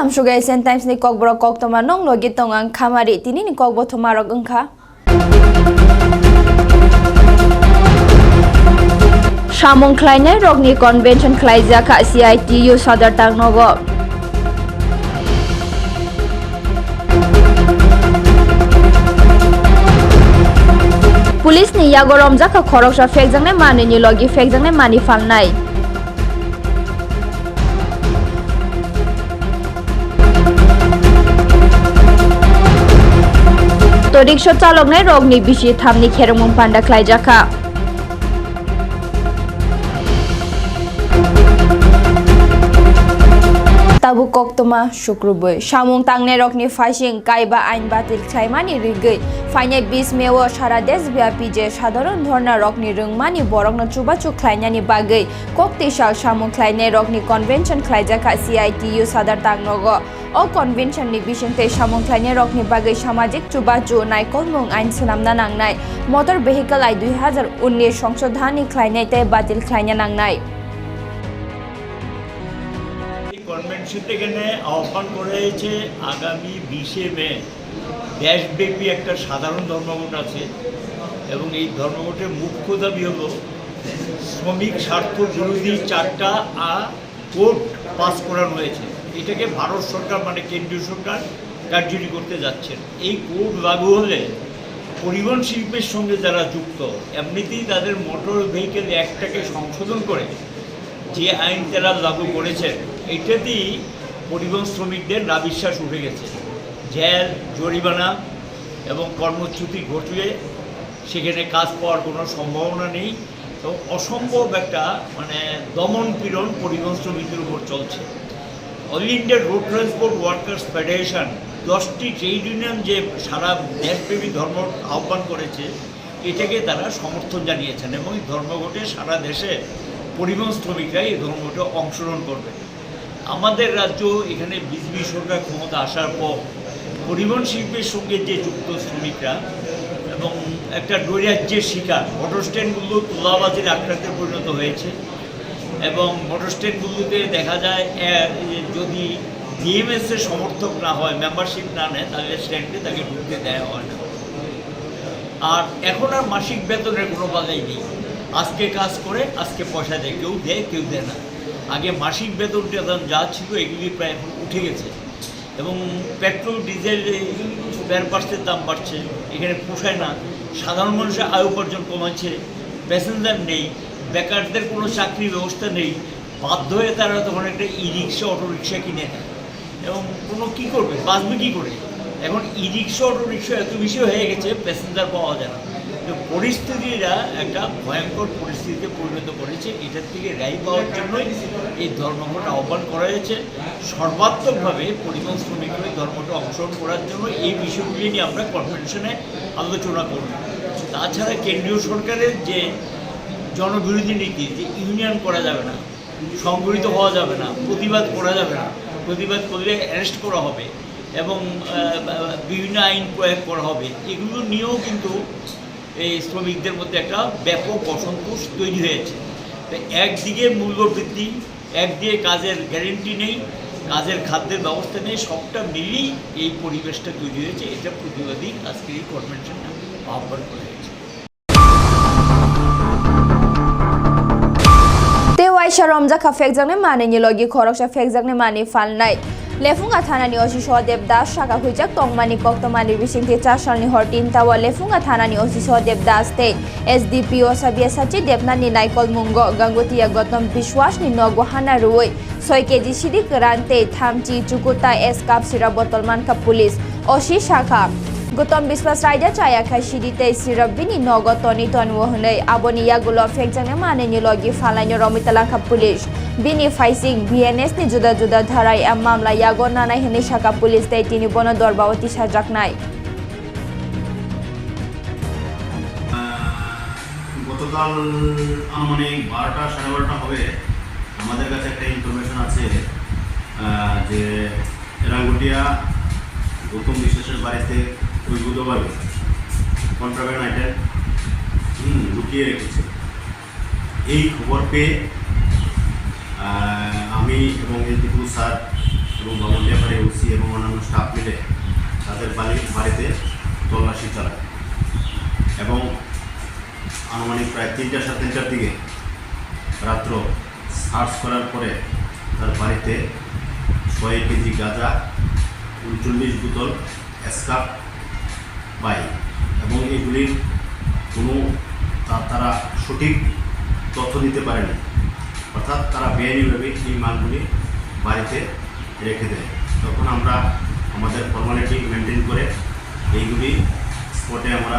amsuga esen times ni kokbro koktoma nong logi tongang khamari tini ni kokbo thomarok ongkha Samung khlainai rokni convention khlaijaka CITU sadar tangnogo Pulis ni yago romjaka khoroksa fekjangnai mani ni logi fekjangnai mani falnai তো rickshaw চালক রগনি বিশি থামনি খেরমুম পান্ডা খ্লাইজাখা tabu koktoma shukrubui samung tangne rokni faising kaiba ain batil khlaimani rigei fainai bis mewo sara desh byapi je সাধারণ ধর্ণা রকনি রংমানি বরংনো চুবাচু খ্লাইনানি বাগৈ kokti shal samung khlainai rokni convention khlaijaka CITU sadar tangnog o convention ni bisingte samung khlainai rokni bagai সামাজিক চুবাচু নাইকলমুং আইন সুনামনা নাংনাই motor vehicle আই দুই হাজার উনিশ সংশোধনী খ্লাইনাই তে বাতিল খ্লাইনা নাংনাই এখানে আহ্বান করা হয়েছে আগামী বিশে মে। দেশব্যাপী একটা সাধারণ ধর্মঘট আছে এবং এই ধর্মঘটের মুখ্য দাবি হলো শ্রমিক স্বার্থ বিরোধী চারটা কোর্ট পাস করানো হয়েছে। এটাকে ভারত সরকার মানে কেন্দ্রীয় সরকার কার্যকরী করতে যাচ্ছেন এই কোর্ট লাগু হলে পরিবহন শিল্পের সঙ্গে যারা যুক্ত, এমনিতেই তাদের মোটর ভেহিকেল অ্যাক্টটাকে সংশোধন করে যে আইন তারা লাগু করেছেন এটাতেই পরিবহন শ্রমিকদের নাবিশ্বাস উঠে গেছে। জেল, জরিমানা এবং কর্মচ্যুতি ঘটিয়ে সেখানে কাজ পাওয়ার কোনো সম্ভাবনা নেই তো অসম্ভব একটা মানে দমন পীড়ন পরিবহন শ্রমিকদের উপর চলছে। All India Road Transport Workers Federation, দশটি ট্রেড ইউনিয়ন যে সারা দেশব্যাপী ধর্ম আহ্বান করেছে, এটাকে তারা সমর্থন জানিয়েছেন এবং এই ধর্মঘটে সারা দেশে পরিবহন শ্রমিকরা এই ধর্মঘটে অংশগ্রহণ করবে। আমাদের রাজ্য এখানে বিজেপি সরকার ক্ষমতা আসার পর পরিবহন শিল্পের সঙ্গে যে যুক্ত শ্রমিকরা এবং একটা নৈরাজ্যের শিকার মোটর স্ট্যান্ডগুলো তোলাবাজির আক্রান্তে পরিণত হয়েছে এবং মোটর স্ট্যান্ডগুলোতে দেখা যায় যদি ডিএমএস এর সমর্থক না হয় মেম্বারশিপ না নেয়, তাহলে স্ট্যান্ডে তাকে ঢুকতে দেওয়া হয় না। আর এখন আর মাসিক বেতনের কোনো বাধাই নেই। আজকে কাজ করে, আজকে পয়সা দেয়। কেউ দেয় কেউ দেয় না। আগে মাসিক বেতন টেতন যা ছিল এগুলি প্রায় এখন উঠে গেছে। এবং পেট্রোল, ডিজেল স্পেয়ার পার্টসের দাম বাড়ছে। এখানে পোষায় না। সাধারণ মানুষের আয় উপার্জন কমাচ্ছে। প্যাসেঞ্জার নেই। বেকারদের কোনো চাকরির ব্যবস্থা নেই। বাধ্য হয়ে তারা তখন একটা ই রিক্সা অটো রিক্সা কিনে নেয়। এবং কোনো কী করবে? বাঁচবে কী করে? এখন ই রিক্সা অটো রিক্সা এত বেশি হয়ে গেছে প্যাসেঞ্জার পাওয়া যায় না। তো পরিস্থিতিরা একটা ভয়ঙ্কর পরিস্থিতিতে পরিণত করেছে, এটার থেকে রেহাই পাওয়ার জন্যই এই ধর্মঘট আহ্বান করা হয়েছে। সর্বাত্মকভাবে পরিবহন শ্রমিকরা ধর্মটা অংশগ্রহণ করার জন্য এই বিষয়গুলি নিয়ে আমরা কনভেনশনে আলোচনা করব। তাছাড়া কেন্দ্রীয় সরকারের যে জনবিরোধী নীতি, যে ইউনিয়ন করা যাবে না, সংগঠিত হওয়া যাবে না, প্রতিবাদ করা যাবে না, প্রতিবাদ করলে অ্যারেস্ট করা হবে এবং বিভিন্ন আইন প্রয়োগ করা হবে, এগুলো নিয়েও কিন্তু এই শ্রমিকদের মধ্যে একটা ব্যাপক অসন্তোষ তৈরি হয়েছে। একদিকে মূল্যবৃদ্ধি, একদিকে কাজের গ্যারেন্টি নেই, কাজের খাদ্যের ব্যবস্থা নেই, সবটা মিলিয়েই এই পরিবেশটা তৈরি হয়েছে। এটা প্রতিবাদী আজকের এই কনভেনশনটা আহ্বান করা হয়েছে। Romjaka fekjangne mani ni logi khoroksa fekjangne mani falnai lefunga thanani osi deb das shaka huijak tongmani koktomani bisingti charsalni hortin tawa lefunga thanani osi sodev das te sdpo sabia sachi devnani naikol mungo ya gotom bishwas ni nogo hana ruoi 6 KG CD রানতে থামচি চুকুতা এস cup সিরা বোতল মানকা police অসি শাখা গৌতম বিশ্বাস রাইডা চায়া খাই সিডিতে সিরবিনি নগদ তনি তনু হनै আবনি ইয়াগুলো ফেকজানে মানেনি লগি ফালাইনি রমিতা লাখা পুলিশ। বিনি ফাইসিং ভিএনএস ni juda juda ধারাই এম মামলা ইয়াগো নানাই হেনি শাখা পুলিশ তাই তিনি বন দরবাবতী সাজাকনাই গতকাল আনুমানিক বারোটা সাড়ে বারোটা হবে। আমাদের কাছে একটা ইনফরমেশন আছে যে রাঙ্গুটিয়া গৌতম বিশ্বাসের বাড়িতে কন্ট্রাব্যান্ড আইটেম হুম, লুকিয়ে রেখেছে। এই খবর পেয়ে আমি এবং এলটিপুর স্যার এবং ভবন ব্যাপারে ওসি এবং অন্যান্য স্টাফ মিলে তাদের বাড়ি বাড়িতে তল্লাশি চালায় এবং আনুমানিক প্রায় তিনটা সাড়ে তিনটার দিকে রাত্র সার্চ করার পরে তার বাড়িতে ছয় কেজি গাঁজা উনচল্লিশ বোতল স্কাপ পাই এবং এগুলির কোনো তারা সঠিক তথ্য দিতে পারেনি। অর্থাৎ তারা বেআইনিভাবে এই মালগুলি বাড়িতে রেখে দেয়। তখন আমরা আমাদের ফর্মালিটি মেনটেন করে এইগুলি স্পটে আমরা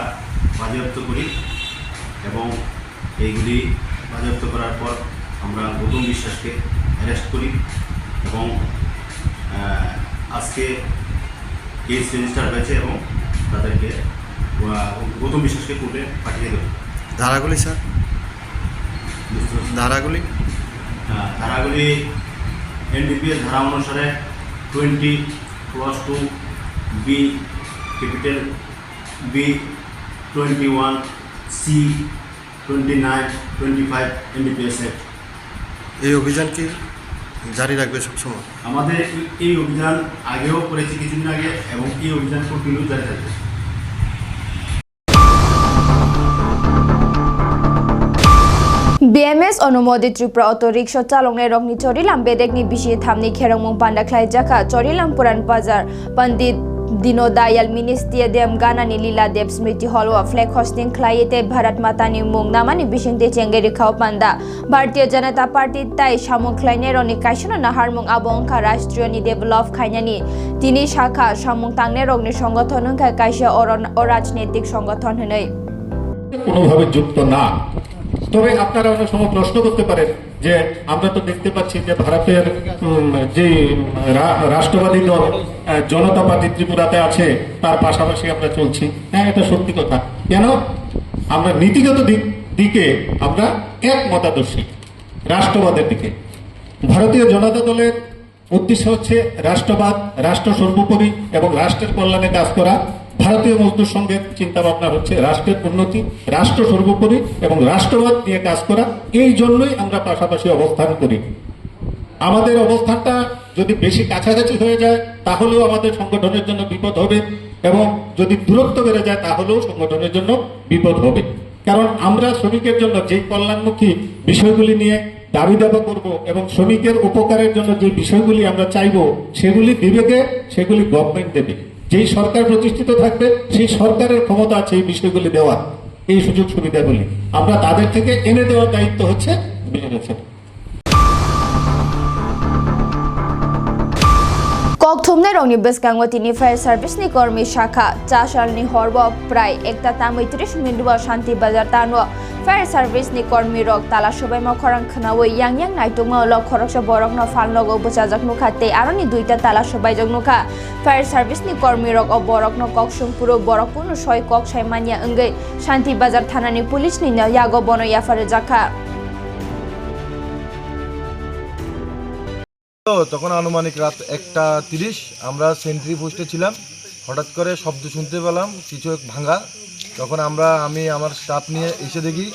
বাজেয়াপ্ত করি এবং এইগুলি বাজেয়াপ্ত করার পর আমরা গৌতম বিশ্বাসকে অ্যারেস্ট করি এবং আজকে কেস রেজিস্টার হয়েছে এবং তাদেরকে গৌতম বিশ্বাসকে কোর্টে পাঠিয়ে দেবে। ধারাগুলি স্যার? ধারাগুলি? আহ, ধারাগুলি এনডিপিএস ধারা অনুসারে twenty cross two B capital B twenty one C twenty nine twenty five NDPS act এই অভিযান কি জারি রাখবে সবসময় আমাদের এই- এই অভিযান আগেও করেছি কিছুদিন আগে এবং এই অভিযান কন্টিনিউ জারি থাকবে। BMS অনুমোদিত ত্রিপুরা অটো রিক্সা চালকনে রংনি চরিলাম বেদেকনি বিশি থামনি খেরংমং পান্ডা খ্লাই জাখা চরিলাম পুরান বাজার। পণ্ডিত দীনদয়াল মিনি স্টেডিয়াম গানানি লীলাদেব স্মৃতি হল ও ফ্লেগ হোস্টিং খ্লাইতে ভারত মাতানি মুং নামানি বিশিংতে চেঙ্গেরি খাও পান্ডা। ভারতীয় জনতা পার্টি তাই সামুং খ্লাইনে রনি কাইসনা নাহারমুং আবংখা রাষ্ট্রীয় নি ডেভেলপ খাইনানি। তিনি শাখা সামুং তাংনে রংনি সংগঠন কাইসা অরাজনৈতিক সংগঠন হনৈ কোনোভাবে যুক্ত না। তবে আপনারা অনেক সময় প্রশ্ন করতে পারেন যে আমরা তো দেখতে পাচ্ছি যে ভারতের যে রাষ্ট্রবাদী দল জনতা পার্টি ত্রিপুরাতে আছে, তার পাশাপাশি আমরা চলছি। হ্যাঁ এটা সত্যি কথা। কেন? আমরা নীতিগত দিক, দিকে আমরা এক মতাদর্শী রাষ্ট্রবাদের দিকে। ভারতীয় জনতা দলের উদ্দেশ্য হচ্ছে রাষ্ট্রবাদ, রাষ্ট্র সর্বোপরি এবং রাষ্ট্রের কল্যাণে কাজ করা। ভারতীয় মজদুর সংঘের চিন্তা ভাবনা হচ্ছে রাষ্ট্রের উন্নতি, রাষ্ট্র সর্বোপরি এবং রাষ্ট্রবাদ নিয়ে কাজ করা। এই জন্যই আমরা পাশাপাশি অবস্থান করি। আমাদের অবস্থানটা যদি বেশি কাছাকাছি হয়ে যায়, তাহলেও আমাদের সংগঠনের জন্য বিপদ হবে এবং যদি দূরত্ব বেড়ে যায়, তাহলেও সংগঠনের জন্য বিপদ হবে। কারণ আমরা শ্রমিকের জন্য যে কল্যাণমুখী বিষয়গুলি নিয়ে দাবি দাবা করব এবং শ্রমিকের উপকারের জন্য যে বিষয়গুলি আমরা চাইব, সেগুলি দিবে কে সেগুলি গভর্নমেন্ট দেবে। যেই সরকার প্রতিষ্ঠিত থাকবে, সেই সরকারের ক্ষমতা আছে এই বিষয়গুলি দেওয়া এই সুযোগ সুবিধাগুলি। আমরা তাদের থেকে এনে দেওয়ার দায়িত্ব হচ্ছে বিজনেসের ককথুমনে রংনি বেসকাঙ্গ তিনি ফায়ার সার্ভিস নি কর্মী শাখা চাশাল নি হরব প্রায় একটা তামৈত্রিশ মিনিট শান্তি বাজার তানো ফায়ার সার্ভিস নি কর্মী রক তালা সবাই মা খরাং খানাও ইয়াং ইয়াং নাইটুমা ল খরকসা বরক ন ফাল লগো বচাজাক নুখা তে আরও নি দুইটা তালা সবাই জগ নুখা ফায়ার সার্ভিস নি কর্মী রক ও বরক ন কক পুরো বরক পুনো ছয় কক সাইমানিয়া অঙ্গৈ শান্তি বাজার থানানি পুলিশ নি ইয়াগো বন ইয়াফারে জাখা তো তখন আনুমানিক রাত একটা তিরিশ আমরা সেন্ট্রি পোস্টে ছিলাম। হঠাৎ করে শব্দ শুনতে পেলাম কিছু এক ভাঙা। তখন আমরা আমি আমার স্টাফ নিয়ে এসে দেখি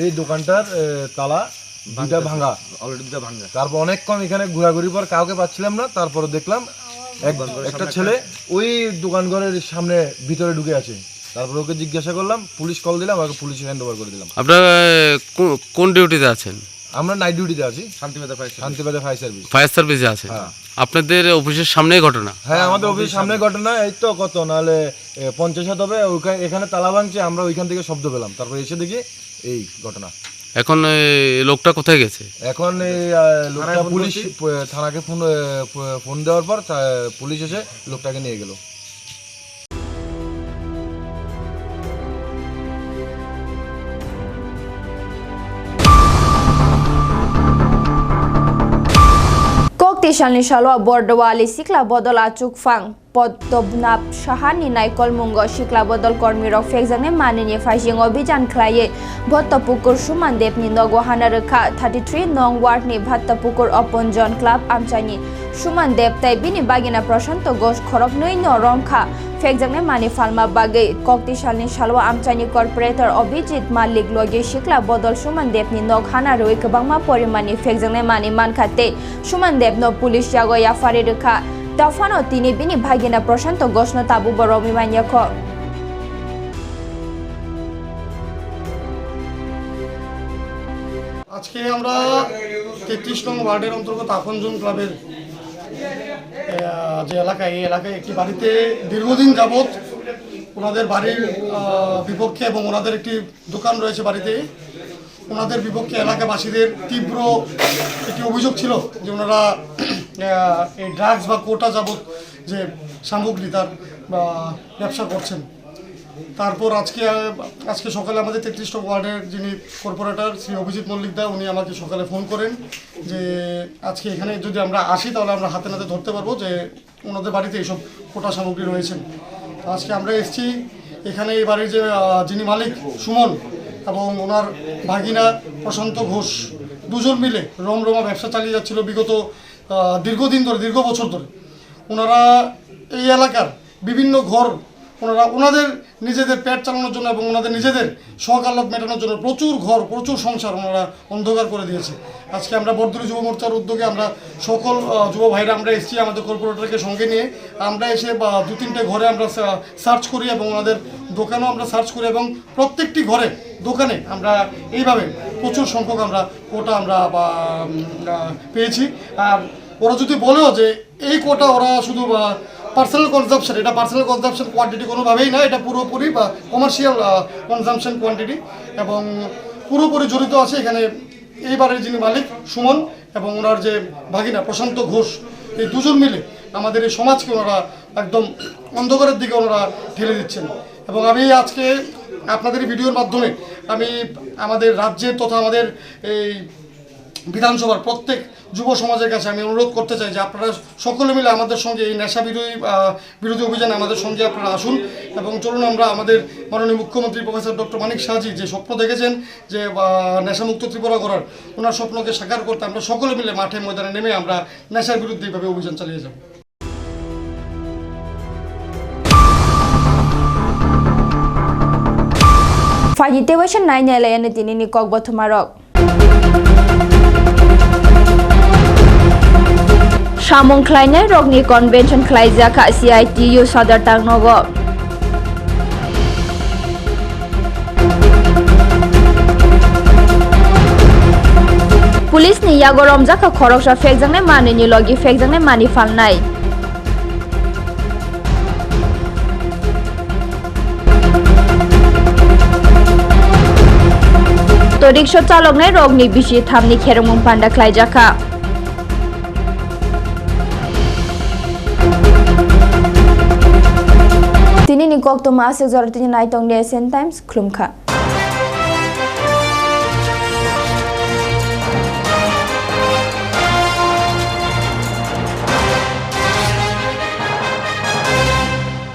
এই দোকানটার তালা দুইটা ভাঙা। অলরেডি দুটা ভাঙা। তারপর অনেকক্ষণ এখানে ঘোরাঘুরি পর কাউকে পাচ্ছিলাম না তারপর দেখলাম এক একটা ছেলে ওই দোকান ঘরের সামনে ভিতরে ঢুকে আছে। তারপর ওকে জিজ্ঞাসা করলাম পুলিশ কল দিলাম ওকে পুলিশ হ্যান্ড ওভার করে দিলাম। আপনারা কোন ডিউটিতে আছেন? আমরা নাইট ডিউটিতে আছি। Shantibazar fire Shantibazar fire service fire সার্ভিসে আছেন আপনাদের অফিসের সামনেই ঘটনা? হ্যাঁ আমাদের অফিস সামনে ঘটনা এই তো কত নাহলে পঞ্চাশ হাত হবে ওইখানে এখানে তালা ভাঙছে আমরা ওইখান থেকে শব্দ পেলাম। তারপর এসে দেখি এই ঘটনা। এখন লোকটা কোথায় গেছে? এখন লোকটা পুলিশ থানাকে ফোন ফোন দেওয়ার পর পুলিশ এসে লোকটাকে নিয়ে গেল। Kok ti shalni shalwa bordwa ali Padmanabha Sahani নাইকল মুঙ্গ শিক্লাবদল কর্মী রক ফেকজানে মানিনি ফাইজিং অভিযান খ্লাইয়ে ভত্তপুকুর সুমান দেবনি নগহানা রেখা থার্টি থ্রি নং ওয়ার্ডনি ভাত্তপুকুর অপঞ্জন ক্লাব আমচাইনি। সুমান দেব তাই বিনি বাগিনা প্রশান্ত ঘোষ খরক নৈ ন রংখা, ফেকজানে মানি ফালমা বাগে, কক্তিশালনি সালওয়া আমচাইনি কর্পোরেটর অভিজিৎ মালিক লগে শিক্লা বদল সুমান দেবনি নগ হানা রুই কবাংমা পরিমাণে ফেকজানে মানি মানখাতে। সুমান দেব ন পুলিশ জাগয়া ফারি রেখা তিনি বিনি ভাগিনা প্রশান্ত ঘোষ ন তাবু বড় মিমানিয়াখ আজকে আমরা তেত্রিশ নং ওয়ার্ডের অন্তর্গত আপনজন ক্লাবের যে এলাকায় এই এলাকায় একটি বাড়িতে দীর্ঘদিন যাবৎ ওনাদের বাড়ির বিপক্ষে এবং ওনাদের একটি দোকান রয়েছে বাড়িতে, ওনাদের বিপক্ষে এলাকাবাসীদের তীব্র একটি অভিযোগ ছিল যে ওনারা এই ড্রাগস বা কোটা যাবৎ যে সামগ্রী তার ব্যবসা করছেন। তারপর আজকে আজকে সকালে আমাদের তেত্রিশ ওয়ার্ডের যিনি কর্পোরেটর শ্রী অভিজিৎ মল্লিক দা, উনি আমাকে সকালে ফোন করেন যে, আজকে এখানে যদি আমরা আসি, তাহলে আমরা হাতে নাতে ধরতে পারব যে, ওনাদের বাড়িতে এইসব কোটা সামগ্রী রয়েছেন। আজকে আমরা এসেছি, এখানে এই বাড়ির যে যিনি মালিক, সুমন এবং ওনার ভাগিনা প্রশান্ত ঘোষ, দুজন মিলে রমরমা ব্যবসা চালিয়ে যাচ্ছিল। বিগত দীর্ঘদিন ধরে, দীর্ঘ বছর ধরে ওনারা এই এলাকার বিভিন্ন ঘর, ওনারা, ওনাদের নিজেদের পেট চালানোর জন্য এবং ওনাদের নিজেদের শখ মেটানোর জন্য প্রচুর ঘর, প্রচুর সংসার ওনারা অন্ধকার করে দিয়েছে। আজকে আমরা বর্ধুরি যুব মোর্চার উদ্যোগে আমরা সকল যুব ভাইরা আমরা এসেছি আমাদের কর্পোরেটরকে সঙ্গে নিয়ে। আমরা এসে দু তিনটে ঘরে আমরা সার্চ করি এবং ওনাদের দোকানেও আমরা সার্চ করি এবং প্রত্যেকটি ঘরে, দোকানে আমরা এইভাবে প্রচুর সংখ্যক আমরা কোটা আমরা পেয়েছি। আর ওরা যদি বলেও যে এই কোটা ওরা শুধু পার্সোনাল কনজামশন এটা পার্সোনাল কনজামশন কোয়ান্টিটি কোনোভাবেই না, এটা পুরোপুরি বা কমার্শিয়াল কনজামশন কোয়ান্টিটি এবং পুরোপুরি জড়িত আছে এখানে এইবারের যিনি মালিক, সুমন এবং ওনার যে ভাগিনা প্রশান্ত ঘোষ, এই দুজন মিলে আমাদের এই সমাজকে ওনারা একদম অন্ধকারের দিকে ওনারা ঠেলে দিচ্ছেন। এবং আমি আজকে আপনাদের ভিডিওর মাধ্যমে আমি আমাদের রাজ্যের তথা আমাদের এই বিধানসভার প্রত্যেক যুব সমাজের কাছে আমি অনুরোধ করতে চাই যে আপনারা সকলে মিলে আমাদের সঙ্গে এই নেশা বিরোধী বিরোধী অভিযানে আমাদের সঙ্গে আপনারা আসুন। এবং চলুন আমরা আমাদের মাননীয় মুখ্যমন্ত্রী প্রফেসর ডক্টর মানিক শাহজি যে স্বপ্ন দেখেছেন যে নেশামুক্ত ত্রিপুরা করার ওনার স্বপ্নকে সাকার করতে আমরা সকলে মিলে মাঠে ময়দানে নেমে আমরা নেশার বিরুদ্ধে এইভাবে অভিযান চালিয়ে যাব। ফাইনিতে ওয়েশন নাইন এলায়ানে তিনি নিকক বথমারক সামং খ্লাইনে রগনি কনভেনশন খ্লাইজাখা সিআইটিইউ সদর টাংনগ police ni yago romjaka khoroksa fekjangne mani ni logi fekjangne তো রিক্সা চালক নাই রগনি বিশি থামনি খেরমুং পান্ডা খ্লাইজাখা তিনি নিকক তো মাসে জরতিনি নাইতং ডে সেন টাইমস, খুলুমখা।